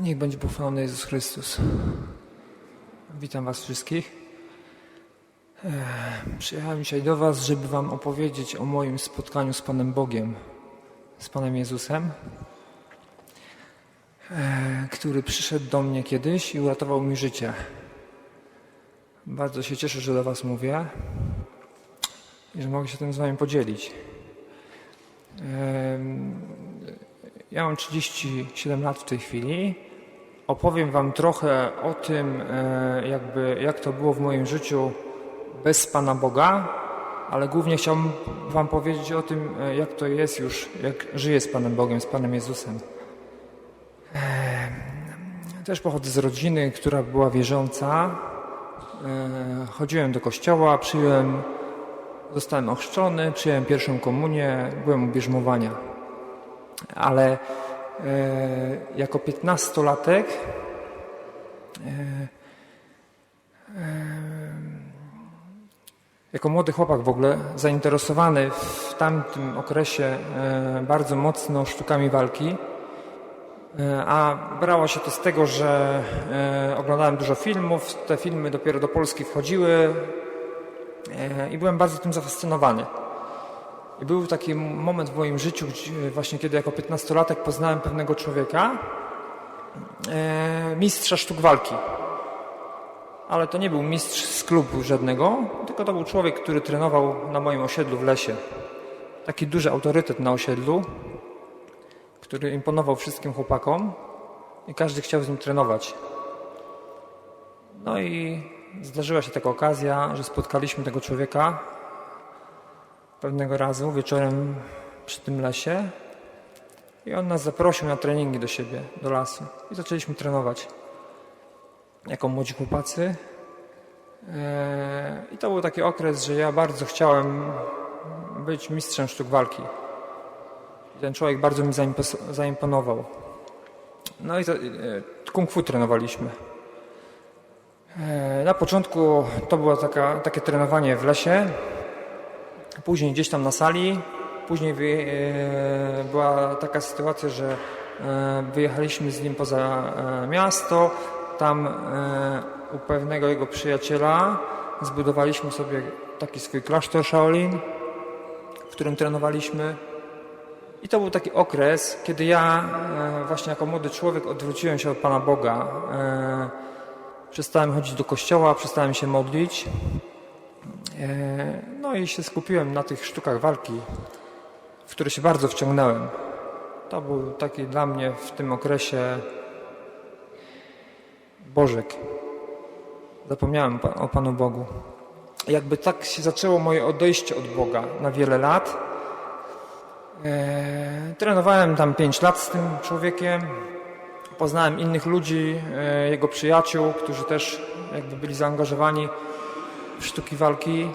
Niech będzie pochwalony Jezus Chrystus. Witam Was wszystkich. E, Przyjechałem dzisiaj do Was, żeby Wam opowiedzieć o moim spotkaniu z Panem Bogiem, z Panem Jezusem, e, który przyszedł do mnie kiedyś i uratował mi życie. Bardzo się cieszę, że do Was mówię i że mogę się tym z Wami podzielić. Em, Ja mam 37 lat w tej chwili. Opowiem Wam trochę o tym, e, jakby, jak to było w moim życiu bez Pana Boga, ale głównie chciałbym Wam powiedzieć o tym, e, jak to jest już, jak żyję z Panem Bogiem, z Panem Jezusem. E, Też pochodzę z rodziny, która była wierząca. Chodziłem do kościoła, przyjąłem, zostałem ochrzczony, przyjąłem pierwszą komunię, byłem u bierzmowania ale jako piętnastolatek e, e, jako młody chłopak w ogóle zainteresowany w tamtym okresie e, bardzo mocno sztukami walki, a brało się to z tego, że oglądałem dużo filmów, te filmy dopiero do Polski wchodziły i byłem bardzo tym zafascynowany. I był taki moment w moim życiu, gdzie właśnie kiedy jako 15-latek poznałem pewnego człowieka, e, mistrza sztuk walki. Ale to nie był mistrz z klubu żadnego, tylko to był człowiek, który trenował na moim osiedlu w lesie. Taki duży autorytet na osiedlu, który imponował wszystkim chłopakom i każdy chciał z nim trenować. No i zdarzyła się taka okazja, że spotkaliśmy tego człowieka pewnego razu wieczorem przy tym lesie i on nas zaprosił na treningi do siebie, do lasu i zaczęliśmy trenować jako młodzi chłopacy. Eee, I to był taki okres, że ja bardzo chciałem być mistrzem sztuk walki. Ten człowiek bardzo mi zaimpo- zaimponował. No i e, kung fu trenowaliśmy. Eee, Na początku to było taka, takie trenowanie w lesie, Później gdzieś tam na sali, później e, była taka sytuacja, że e, wyjechaliśmy z nim poza e, miasto. Tam u pewnego jego przyjaciela zbudowaliśmy sobie taki swój klasztor Shaolin, w którym trenowaliśmy. I to był taki okres, kiedy ja właśnie jako młody człowiek odwróciłem się od Pana Boga. Przestałem chodzić do kościoła, przestałem się modlić. No i się skupiłem na tych sztukach walki, w które się bardzo wciągnąłem. To był taki dla mnie w tym okresie Bożek. Zapomniałem o Panu Bogu. Jakby tak się zaczęło moje odejście od Boga na wiele lat. E, Trenowałem tam 5 lat z tym człowiekiem. Poznałem innych ludzi, e, jego przyjaciół, którzy też jakby byli zaangażowani w sztuki walki.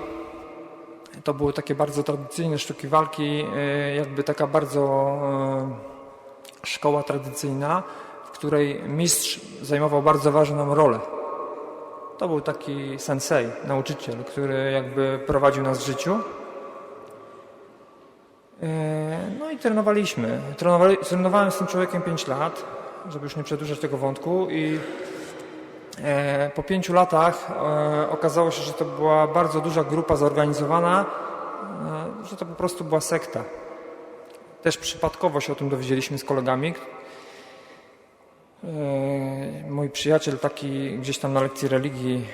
To były takie bardzo tradycyjne sztuki walki, e, jakby taka bardzo e, szkoła tradycyjna, w której mistrz zajmował bardzo ważną rolę. To był taki sensei, nauczyciel, który jakby prowadził nas w życiu. E, No i trenowaliśmy. Trenowali, trenowałem z tym człowiekiem 5 lat, żeby już nie przedłużać tego wątku i Po pięciu latach e, okazało się, że to była bardzo duża grupa zorganizowana, e, że to po prostu była sekta. Też przypadkowo się o tym dowiedzieliśmy z kolegami. E, Mój przyjaciel taki gdzieś tam na lekcji religii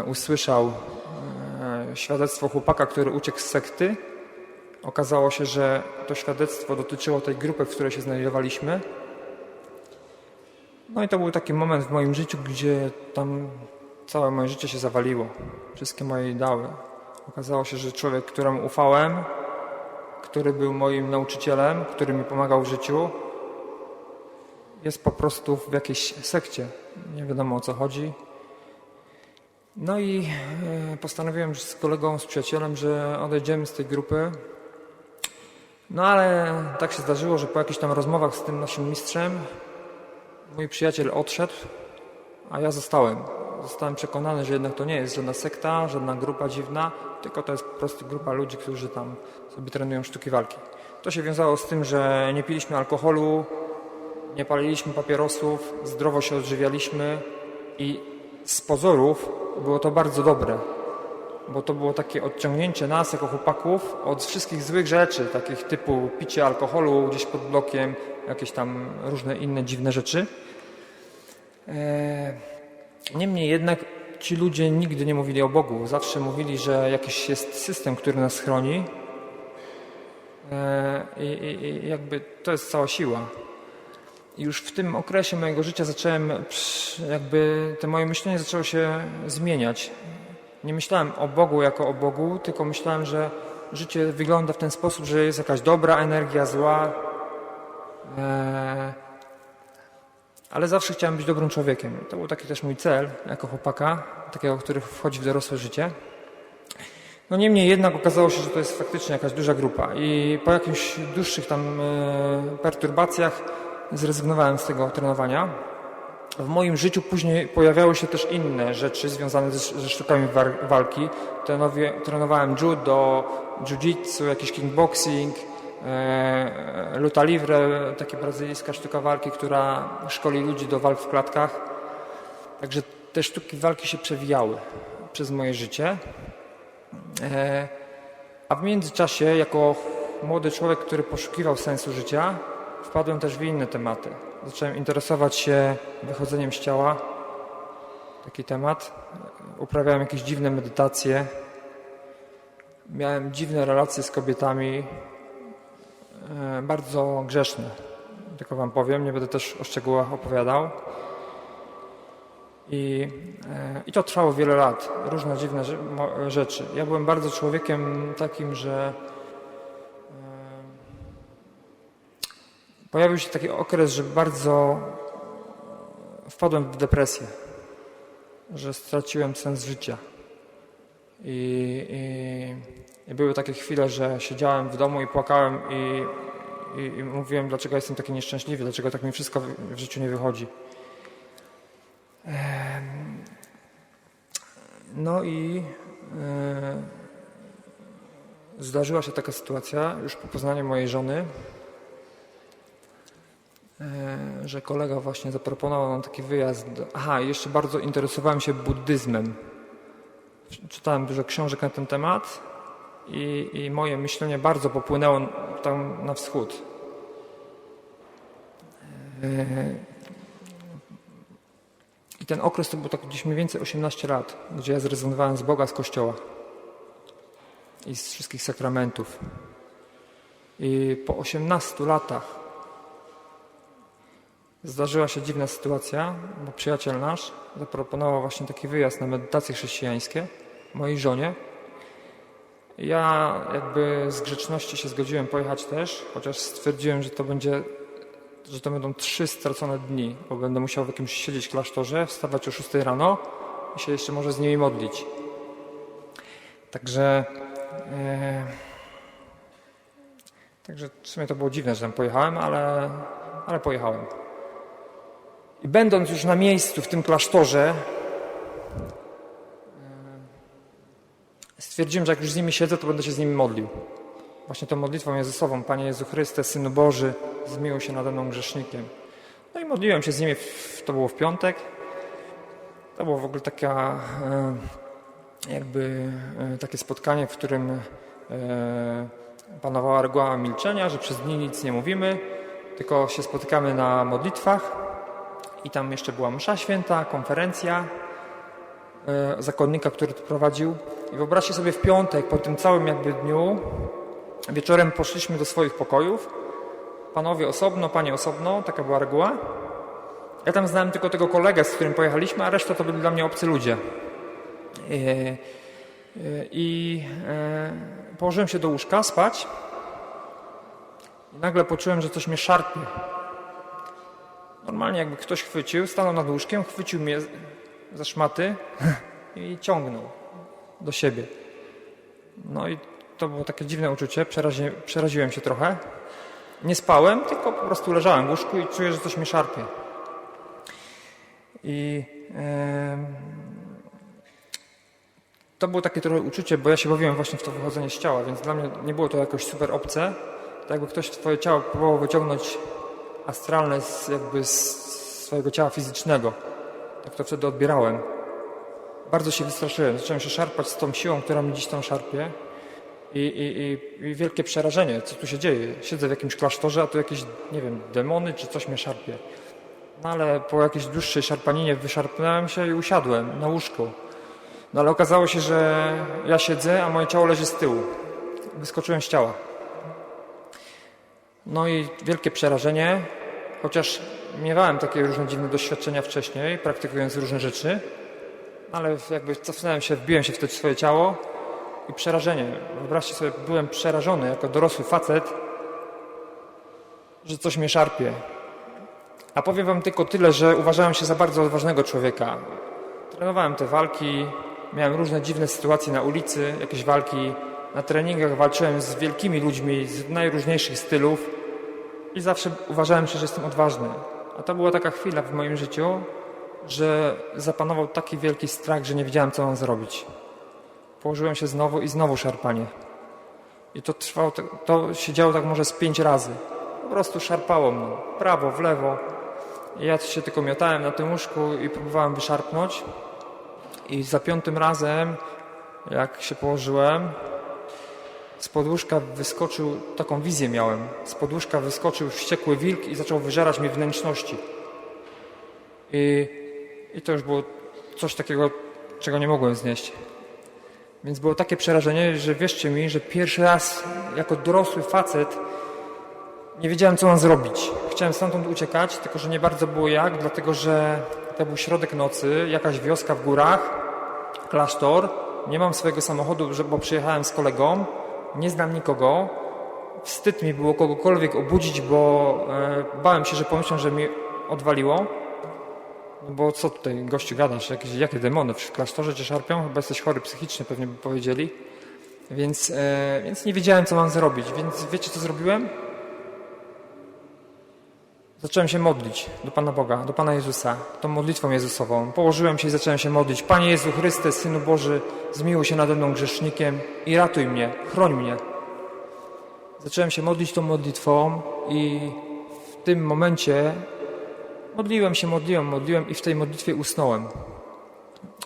e, usłyszał e, świadectwo chłopaka, który uciekł z sekty. Okazało się, że to świadectwo dotyczyło tej grupy, w której się znajdowaliśmy. No i to był taki moment w moim życiu, gdzie tam całe moje życie się zawaliło. Wszystkie moje ideały. Okazało się, że człowiek, któremu ufałem, który był moim nauczycielem, który mi pomagał w życiu, jest po prostu w jakiejś sekcie. Nie wiadomo o co chodzi. No i e, postanowiłem z kolegą, z przyjacielem, że odejdziemy z tej grupy. No ale tak się zdarzyło, że po jakichś tam rozmowach z tym naszym mistrzem Mój przyjaciel odszedł, a ja zostałem. Zostałem przekonany, że jednak to nie jest żadna sekta, żadna grupa dziwna, tylko to jest po prostu grupa ludzi, którzy tam sobie trenują sztuki walki. To się wiązało z tym, że nie piliśmy alkoholu, nie paliliśmy papierosów, zdrowo się odżywialiśmy i z pozorów było to bardzo dobre, bo to było takie odciągnięcie nas jako chłopaków od wszystkich złych rzeczy, takich typu picie alkoholu gdzieś pod blokiem, jakieś tam różne inne dziwne rzeczy. E, Niemniej jednak ci ludzie nigdy nie mówili o Bogu. Zawsze mówili, że jakiś jest system, który nas chroni. E, I, i, i jakby to jest cała siła. I już w tym okresie mojego życia zacząłem, jakby to moje myślenie zaczęło się zmieniać. Nie myślałem o Bogu jako o Bogu, tylko myślałem, że życie wygląda w ten sposób, że jest jakaś dobra energia, zła. E, ale zawsze chciałem być dobrym człowiekiem. To był taki też mój cel jako chłopaka, takiego, który wchodzi w dorosłe życie. No niemniej jednak okazało się, że to jest faktycznie jakaś duża grupa i po jakichś dłuższych tam e, perturbacjach zrezygnowałem z tego trenowania. W moim życiu później pojawiały się też inne rzeczy związane ze, sztukami walki. Trenowałem judo, jiu-jitsu, jakiś kickboxing, luta livre, taka brazylijska sztuka walki, która szkoli ludzi do walk w klatkach. Także te sztuki walki się przewijały przez moje życie. E, A w międzyczasie, jako młody człowiek, który poszukiwał sensu życia, wpadłem też w inne tematy. Zacząłem interesować się wychodzeniem z ciała. Taki temat. Uprawiałem jakieś dziwne medytacje. Miałem dziwne relacje z kobietami. E, Bardzo grzeszne. Tylko wam powiem, nie będę też o szczegółach opowiadał. I, e, I to trwało wiele lat, różne dziwne rzeczy. Ja byłem bardzo człowiekiem takim, że e, pojawił się taki okres, że bardzo wpadłem w depresję, że straciłem sens życia. I, i, i były takie chwile, że siedziałem w domu i płakałem i, i, i mówiłem, dlaczego jestem taki nieszczęśliwy, dlaczego tak mi wszystko w, w życiu nie wychodzi. No i e, zdarzyła się taka sytuacja już po poznaniu mojej żony, e, że kolega właśnie zaproponował nam taki wyjazd. Aha, jeszcze bardzo interesowałem się buddyzmem. Czytałem dużo książek na ten temat i, i moje myślenie bardzo popłynęło tam na wschód. E, i ten okres to był tak gdzieś mniej więcej 18 lat, gdzie ja zrezygnowałem z Boga, z Kościoła i z wszystkich sakramentów. I po 18 latach zdarzyła się dziwna sytuacja, bo przyjaciel nasz zaproponował właśnie taki wyjazd na medytacje chrześcijańskie mojej żonie. Ja jakby z grzeczności się zgodziłem pojechać też, chociaż stwierdziłem, że to będzie że to będą trzy stracone dni, bo będę musiał w jakimś siedzieć klasztorze, wstawać o 6 rano i się jeszcze może z nimi modlić. Także, e, także w sumie to było dziwne, że tam pojechałem, ale, ale pojechałem. I będąc już na miejscu w tym klasztorze, stwierdziłem, że jak już z nimi siedzę, to będę się z nimi modlił. Właśnie tą modlitwą Jezusową, Panie Jezu Chryste, Synu Boży, zmiłuj się nade mną grzesznikiem. No i modliłem się z nimi, w, to było w piątek. To było w ogóle taka, e, jakby e, takie spotkanie, w którym e, panowała reguła milczenia, że przez dni nic nie mówimy, tylko się spotykamy na modlitwach i tam jeszcze była msza święta, konferencja zakonnika, który to prowadził. I wyobraźcie sobie w piątek, po tym całym jakby dniu, wieczorem poszliśmy do swoich pokojów, panowie osobno, panie osobno, taka była reguła. Ja tam znałem tylko tego kolegę, z którym pojechaliśmy, a reszta to byli dla mnie obcy ludzie. E, e, I e, położyłem się do łóżka spać i nagle poczułem, że coś mnie szarpie. Normalnie jakby ktoś chwycił, stanął nad łóżkiem, chwycił mnie za szmaty i ciągnął do siebie. No i to było takie dziwne uczucie, przerazi, przeraziłem się trochę. Nie spałem, tylko po prostu leżałem w łóżku i czuję, że coś mnie szarpie. I em, to było takie trochę uczucie, bo ja się bawiłem właśnie w to wychodzenie z ciała, więc dla mnie nie było to jakoś super obce. Tak jakby ktoś twoje ciało próbował wyciągnąć astralne z, jakby z swojego ciała fizycznego. Tak to wtedy odbierałem. Bardzo się wystraszyłem. Zacząłem się szarpać z tą siłą, która mnie dziś tam szarpie. I, i, I wielkie przerażenie, co tu się dzieje. Siedzę w jakimś klasztorze, a tu jakieś, nie wiem, demony czy coś mnie szarpie. No ale po jakiejś dłuższej szarpaninie wyszarpnąłem się i usiadłem na łóżku. No ale okazało się, że ja siedzę, a moje ciało leży z tyłu. Wyskoczyłem z ciała. No i wielkie przerażenie, chociaż miewałem takie różne dziwne doświadczenia wcześniej, praktykując różne rzeczy, ale jakby cofnąłem się, wbiłem się w to swoje ciało i przerażenie. Wyobraźcie sobie, byłem przerażony jako dorosły facet, że coś mnie szarpie. A powiem wam tylko tyle, że uważałem się za bardzo odważnego człowieka. Trenowałem te walki, miałem różne dziwne sytuacje na ulicy, jakieś walki. Na treningach walczyłem z wielkimi ludźmi z najróżniejszych stylów i zawsze uważałem się, że jestem odważny. A to była taka chwila w moim życiu, że zapanował taki wielki strach, że nie wiedziałem, co mam zrobić. Położyłem się znowu i znowu szarpanie. I to trwało, to się działo tak może z pięć razy. Po prostu szarpało mnie. Prawo, w lewo. I ja się tylko miotałem na tym łóżku i próbowałem wyszarpnąć. I za piątym razem, jak się położyłem, z podłóżka wyskoczył, taką wizję miałem, z podłóżka wyskoczył wściekły wilk i zaczął wyżerać mi wnętrzności. I, I to już było coś takiego, czego nie mogłem znieść. Więc było takie przerażenie, że wierzcie mi, że pierwszy raz jako dorosły facet nie wiedziałem, co mam zrobić. Chciałem stamtąd uciekać, tylko że nie bardzo było jak, dlatego że to był środek nocy, jakaś wioska w górach, klasztor. Nie mam swojego samochodu, bo przyjechałem z kolegą, nie znam nikogo. Wstyd mi było kogokolwiek obudzić, bo e, bałem się, że pomyślą, że mi odwaliło. No bo co tutaj, gościu, gadasz? Jakieś, jakie demony w klasztorze cię szarpią? Chyba jesteś chory psychicznie, pewnie by powiedzieli. Więc, e, więc nie wiedziałem, co mam zrobić. Więc wiecie, co zrobiłem? Zacząłem się modlić do Pana Boga, do Pana Jezusa, tą modlitwą Jezusową. Położyłem się i zacząłem się modlić. Panie Jezu Chryste, Synu Boży, zmiłuj się nade mną grzesznikiem i ratuj mnie, chroń mnie. Zacząłem się modlić tą modlitwą i w tym momencie modliłem się, modliłem, modliłem i w tej modlitwie usnąłem.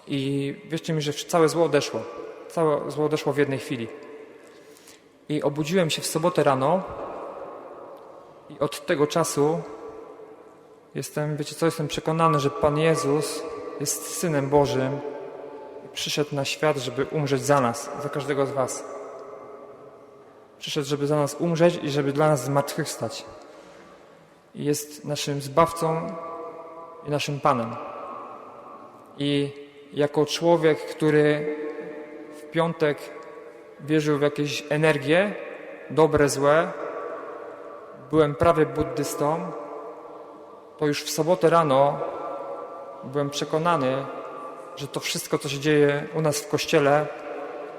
I wierzcie mi, że całe zło odeszło. Całe zło odeszło w jednej chwili. I obudziłem się w sobotę rano i od tego czasu Jestem, wiecie co, jestem przekonany, że Pan Jezus jest Synem Bożym i przyszedł na świat, żeby umrzeć za nas, za każdego z Was. Przyszedł, żeby za nas umrzeć i żeby dla nas zmartwychwstać. I jest naszym Zbawcą i naszym Panem. I jako człowiek, który w piątek wierzył w jakieś energie, dobre, złe, byłem prawie buddystą, to już w sobotę rano byłem przekonany, że to wszystko, co się dzieje u nas w kościele,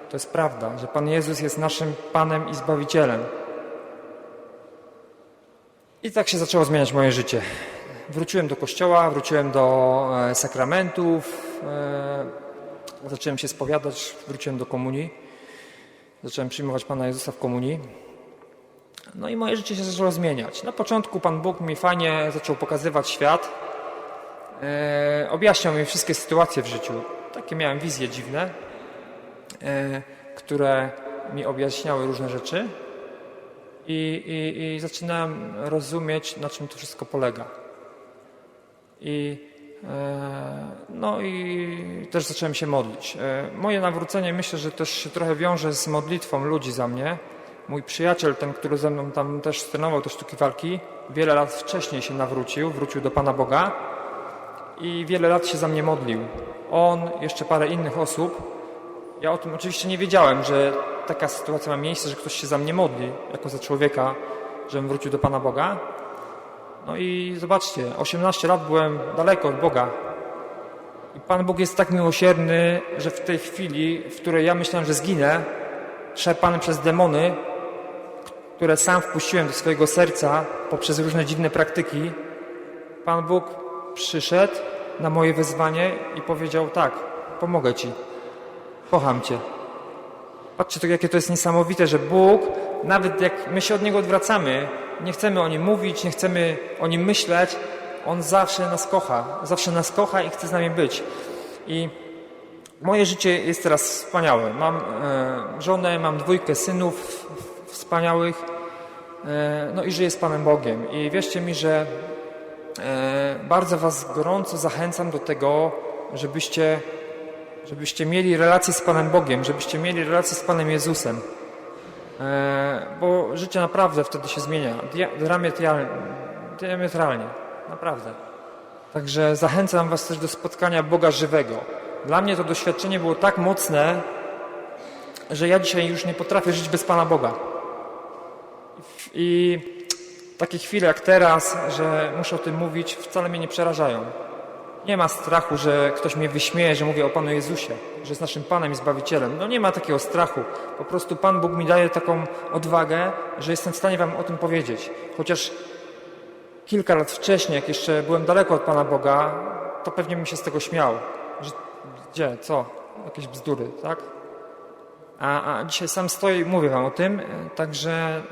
to jest prawda, że Pan Jezus jest naszym Panem i Zbawicielem. I tak się zaczęło zmieniać moje życie. Wróciłem do kościoła, wróciłem do e, sakramentów, e, zacząłem się spowiadać, wróciłem do komunii, zacząłem przyjmować Pana Jezusa w komunii. No i moje życie się zaczęło zmieniać. Na początku Pan Bóg mi fajnie zaczął pokazywać świat. E, objaśniał mi wszystkie sytuacje w życiu. Takie miałem wizje dziwne, e, które mi objaśniały różne rzeczy. I, i, I zaczynałem rozumieć, na czym to wszystko polega. I, e, no i też zacząłem się modlić. E, moje nawrócenie myślę, że też się trochę wiąże z modlitwą ludzi za mnie Mój przyjaciel, ten, który ze mną tam też trenował te sztuki walki, wiele lat wcześniej się nawrócił, wrócił do Pana Boga i wiele lat się za mnie modlił. On, jeszcze parę innych osób. Ja o tym oczywiście nie wiedziałem, że taka sytuacja ma miejsce, że ktoś się za mnie modli, jako za człowieka, żebym wrócił do Pana Boga. No i zobaczcie, 18 lat byłem daleko od Boga. I Pan Bóg jest tak miłosierny, że w tej chwili, w której ja myślałem, że zginę, szarpany przez demony, które sam wpuściłem do swojego serca poprzez różne dziwne praktyki, Pan Bóg przyszedł na moje wezwanie i powiedział tak, pomogę Ci, kocham Cię. Patrzcie, to, jakie to jest niesamowite, że Bóg, nawet jak my się od Niego odwracamy, Nie chcemy o nim mówić, nie chcemy o nim myśleć. On zawsze nas kocha, zawsze nas kocha i chce z nami być. I moje życie jest teraz wspaniałe. Mam e, żonę, mam dwójkę synów wspaniałych, no i żyję z Panem Bogiem. I wierzcie mi, że e, bardzo Was gorąco zachęcam do tego, żebyście, żebyście mieli relację z Panem Bogiem, żebyście mieli relację z Panem Jezusem. E, bo życie naprawdę wtedy się zmienia. Dia- Diametralnie. diametralnie. Naprawdę. Także zachęcam Was też do spotkania Boga żywego. Dla mnie to doświadczenie było tak mocne, że ja dzisiaj już nie potrafię żyć bez Pana Boga. I takie chwile jak teraz, że muszę o tym mówić, wcale mnie nie przerażają. Nie ma strachu, że ktoś mnie wyśmieje, że mówię o Panu Jezusie, że jest naszym Panem i Zbawicielem. No nie ma takiego strachu. Po prostu Pan Bóg mi daje taką odwagę, że jestem w stanie Wam o tym powiedzieć. Chociaż kilka lat wcześniej, jak jeszcze byłem daleko od Pana Boga, to pewnie bym się z tego śmiał. Że, gdzie, co? Jakieś bzdury, tak? A, a dzisiaj sam stoję i mówię Wam o tym, e, także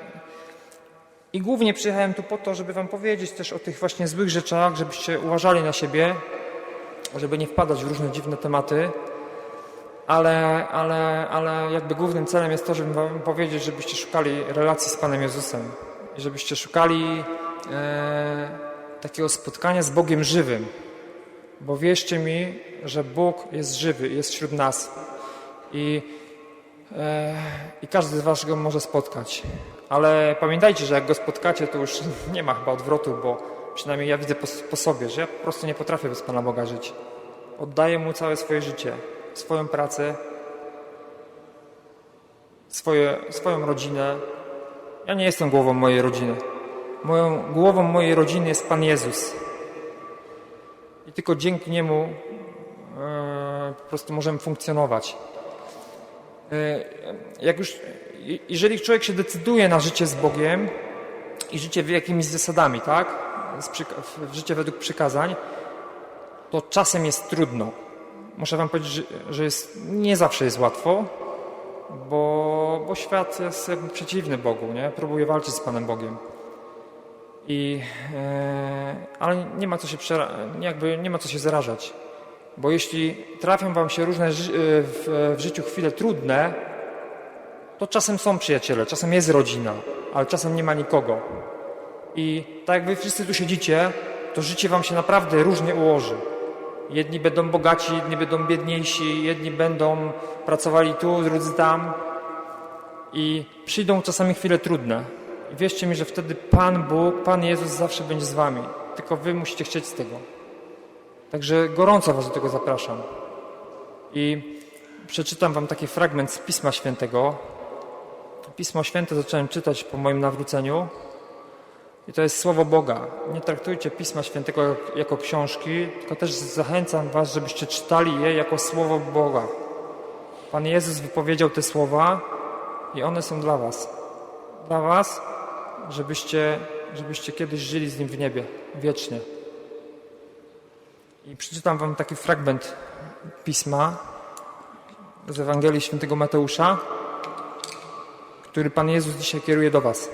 i głównie przyjechałem tu po to, żeby Wam powiedzieć też o tych właśnie złych rzeczach, żebyście uważali na siebie, żeby nie wpadać w różne dziwne tematy, ale, ale, ale jakby głównym celem jest to, żeby Wam powiedzieć, żebyście szukali relacji z Panem Jezusem. I żebyście szukali e, takiego spotkania z Bogiem żywym, bo wierzcie mi, że Bóg jest żywy, jest wśród nas. I E, i każdy z Was go może spotkać. Ale pamiętajcie, że jak go spotkacie, to już nie ma chyba odwrotu, bo przynajmniej ja widzę po, po sobie, że ja po prostu nie potrafię bez Pana Boga żyć. Oddaję Mu całe swoje życie, swoją pracę, swoje, swoją rodzinę. Ja nie jestem głową mojej rodziny. Moją głową mojej rodziny jest Pan Jezus. I tylko dzięki Niemu e, po prostu możemy funkcjonować. E, jak już, jeżeli człowiek się decyduje na życie z Bogiem i życie jakimiś zasadami, tak? Życie według przykazań, to czasem jest trudno. Muszę Wam powiedzieć, że, jest, nie zawsze jest łatwo, bo, bo świat jest jakby przeciwny Bogu, nie? Próbuje walczyć z Panem Bogiem. I, e, ale nie ma co się przera- jakby nie ma co się zarażać. Bo jeśli trafią wam się różne ży- w, w życiu chwile trudne, to czasem są przyjaciele, czasem jest rodzina, ale czasem nie ma nikogo. I tak jak wy wszyscy tu siedzicie, to życie wam się naprawdę różnie ułoży. Jedni będą bogaci, jedni będą biedniejsi, jedni będą pracowali tu, drudzy tam. I przyjdą czasami chwile trudne. I wierzcie mi, że wtedy Pan Bóg, Pan Jezus zawsze będzie z wami. Tylko wy musicie chcieć z tego. Także gorąco Was do tego zapraszam. I przeczytam Wam taki fragment z Pisma Świętego. Pismo Święte zacząłem czytać po moim nawróceniu. I to jest Słowo Boga. Nie traktujcie Pisma Świętego jak- jako książki, tylko też zachęcam Was, żebyście czytali je jako Słowo Boga. Pan Jezus wypowiedział te słowa i one są dla Was. Dla Was, żebyście, żebyście kiedyś żyli z Nim w niebie, wiecznie. I przeczytam wam taki fragment pisma z Ewangelii Świętego Mateusza, który Pan Jezus dzisiaj kieruje do was.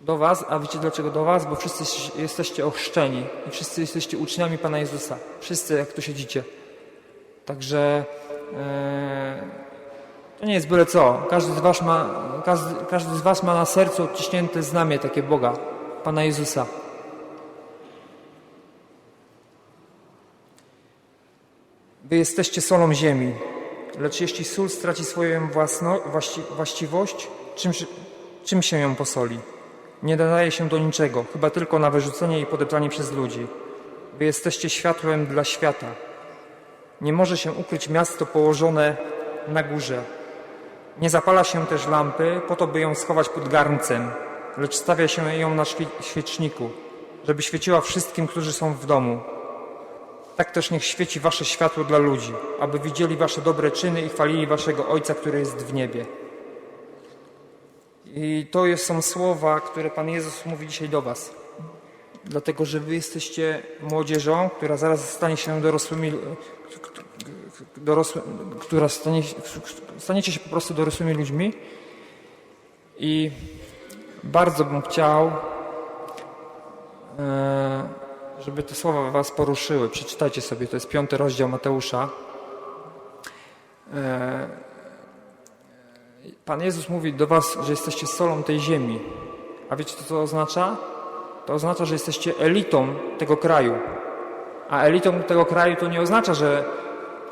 Do was, a wiecie dlaczego do was? Bo wszyscy jesteście ochrzczeni i wszyscy jesteście uczniami Pana Jezusa. Wszyscy, jak tu siedzicie. Także e, to nie jest byle co. Każdy z, was ma, każdy, każdy z was ma na sercu odciśnięte znamie takie Boga, Pana Jezusa. Wy jesteście solą ziemi, lecz jeśli sól straci swoją własno, właści, właściwość, czym, czym się ją posoli? Nie nadaje się do niczego, chyba tylko na wyrzucenie i podeptanie przez ludzi. Wy jesteście światłem dla świata. Nie może się ukryć miasto położone na górze. Nie zapala się też lampy po to, by ją schować pod garncem, lecz stawia się ją na świe- świeczniku, żeby świeciła wszystkim, którzy są w domu. Tak też niech świeci wasze światło dla ludzi, aby widzieli wasze dobre czyny i chwalili waszego Ojca, który jest w niebie. I to są słowa, które Pan Jezus mówi dzisiaj do was. Dlatego, że wy jesteście młodzieżą, która zaraz stanie się dorosłymi, dorosły, która stanie, staniecie się po prostu dorosłymi ludźmi I bardzo bym chciał, e, żeby te słowa Was poruszyły. Przeczytajcie sobie, to jest piąty rozdział Mateusza. E, Pan Jezus mówi do Was, że jesteście solą tej ziemi. A wiecie, co to oznacza? To oznacza, że jesteście elitą tego kraju. A elitą tego kraju to nie oznacza, że,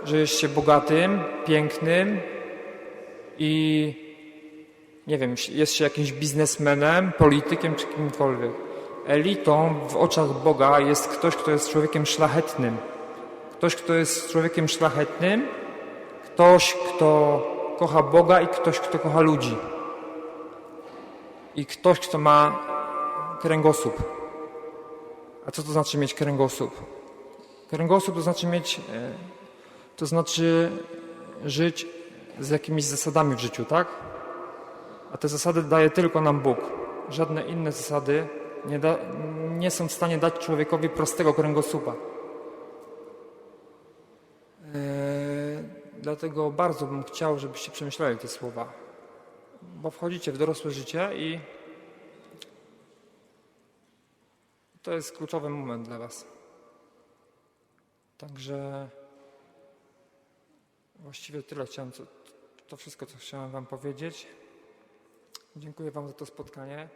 że jesteście bogatym, pięknym i nie wiem, jest się jakimś biznesmenem, politykiem czy kimkolwiek. Elitą w oczach Boga jest ktoś, kto jest człowiekiem szlachetnym. Ktoś, kto jest człowiekiem szlachetnym, ktoś, kto kocha Boga i ktoś, kto kocha ludzi. I ktoś, kto ma kręgosłup. A co to znaczy mieć kręgosłup? Kręgosłup to znaczy mieć, e, to znaczy żyć z jakimiś zasadami w życiu, tak? A te zasady daje tylko nam Bóg. Żadne inne zasady nie, da, nie są w stanie dać człowiekowi prostego kręgosłupa. Eee, dlatego bardzo bym chciał, żebyście przemyśleli te słowa. Bo wchodzicie w dorosłe życie i to jest kluczowy moment dla Was. Także właściwie tyle chciałem, co, to wszystko, co chciałem Wam powiedzieć. Dziękuję Wam za to spotkanie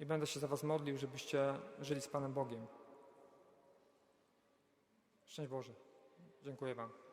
i będę się za Was modlił, żebyście żyli z Panem Bogiem. Szczęść Boże. Dziękuję Wam.